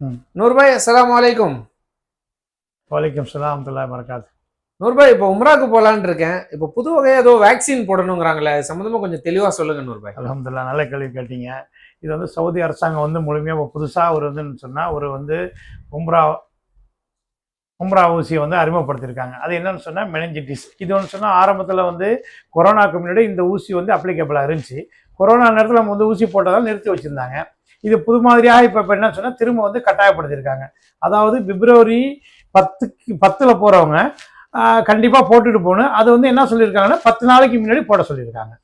ம். நூறுபாய் அஸ்ஸலாமு அலைக்கும். வலைக்கம் சலாம் வரகாத் நூறுபாய் இப்போ உம்ராக்கு போலான்னு இருக்கேன். இப்போ புது வகையா ஏதோ வேக்சின் போடணுங்கிறாங்களே அது சம்பந்தமா கொஞ்சம் தெளிவா சொல்லுங்க நூறுபாய் அலமதுல்லா நல்ல கேள்வி கேட்டீங்க. இது வந்து சவுதி அரசாங்கம் வந்து முழுமையாக புதுசாக ஒரு வந்துன்னு சொன்னால் ஒரு வந்து உம்ரா உம்ரா ஊசியை வந்து அறிமுகப்படுத்தியிருக்காங்க அது என்னன்னு சொன்னால் மெனஞ்சிட்டிஸ் இது ஒன்று சொன்னால் ஆரம்பத்தில் வந்து கொரோனாக்கு முன்னாடி இந்த ஊசி வந்து அப்ளிகபிளாக இருந்துச்சு. கொரோனா நேரத்தில் நம்ம வந்து ஊசி போட்டதால் நிறுத்தி வச்சுருந்தாங்க. இது புது மாதிரியாக இப்போ இப்போ என்ன சொன்னால் திரும்ப வந்து கட்டாயப்படுத்தியிருக்காங்க. அதாவது பிப்ரவரி பத்துக்கு பத்தில் போகிறவங்க கண்டிப்பாக போட்டுட்டு போகணும். அது வந்து என்ன சொல்லியிருக்காங்கன்னா பத்து நாளைக்கு முன்னாடி போட சொல்லியிருக்காங்க.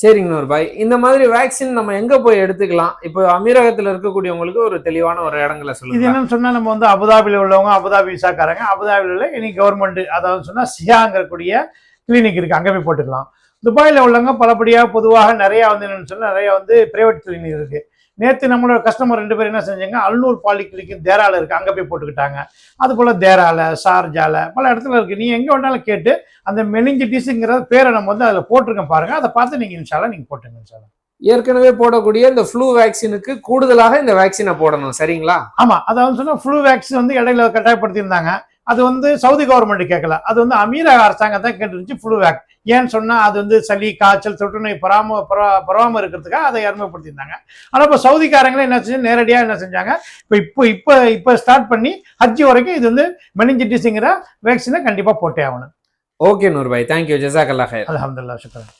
சரிங்க நூறுபாய் இந்த மாதிரி வேக்சின் நம்ம எங்க போய் எடுத்துக்கலாம்? இப்போ அமீரகத்துல இருக்கக்கூடியவங்களுக்கு ஒரு தெளிவான ஒரு இடங்களை இது சொல்லுங்க என்னன்னு சொன்னா நம்ம வந்து அபுதாபியில் உள்ளவங்க அபுதாபி விசாக்காரங்க அபுதாபியில் உள்ள இனி கவர்மெண்ட் அதாவது சொன்னா சியாங்கிறக்கூடிய கிளினிக் இருக்கு. அங்கே போய் போட்டுக்கலாம். துபாயில் உள்ளவங்க பலபடியாக பொதுவாக நிறைய வந்து என்னன்னு சொன்னா நிறைய வந்து பிரைவேட் கிளினிக் இருக்கு. நேற்று நம்மளோட கஸ்டமர் ரெண்டு பேரும் என்ன செஞ்சாங்க? அல்நூர் பாலி கிளினிக் தேரால இருக்கு. அங்கே போய் போட்டுக்கிட்டாங்க. அது போல தேரால ஷார்ஜால பல இடத்துல இருக்கு. நீ எங்க வேணாலும் கேட்டு அந்த மெனிஞ்சிட்டிஸுங்கிற பேரை நம்ம வந்து அதில் போட்டிருக்கோம் பாருங்க. அதை பார்த்து நீங்க இன்ஷால்லா நீங்க போட்டுங்க இன்ஷால்லா ஏற்கனவே போடக்கூடிய இந்த ஃப்ளூ வேக்சினுக்கு கூடுதலாக இந்த வேக்சினை போடணும். சரிங்களா? ஆமா. அதாவது சொன்னா ஃப்ளூ வேக்சின் வந்து இடையில கட்டாயப்படுத்தியிருந்தாங்க. அது வந்து சவுதி கவர்மெண்ட் கேட்கல. அது வந்து அமீரக அரசாங்கம் தான் கேட்டுருச்சு ஃப்ளூ வேக் ஏன்னு சொன்னா அது வந்து சளி காய்ச்சல் தொற்றுநோய் பராம பரா- பரவாம இருக்கிறதுக்காக அதை அறிமுகப்படுத்தியிருந்தாங்க. ஆனா இப்போ சவுதிக்காரங்களே என்ன செஞ்சு நேரடியா என்ன செஞ்சாங்க? இப்போ இப்போ இப்போ இப்போ ஸ்டார்ட் பண்ணி ஹஜ் வரைக்கும் இது வந்து மெனிஞ்சிட்டிஸுங்கிற வேக்சினை கண்டிப்பா போட்டே ஆகணும். ஓகே நூறுபாய் தேங்க்யூ ஜசாக் அல்லா ஹைர் அல்ஹம்துலில்லாஹ் சுக்ரன்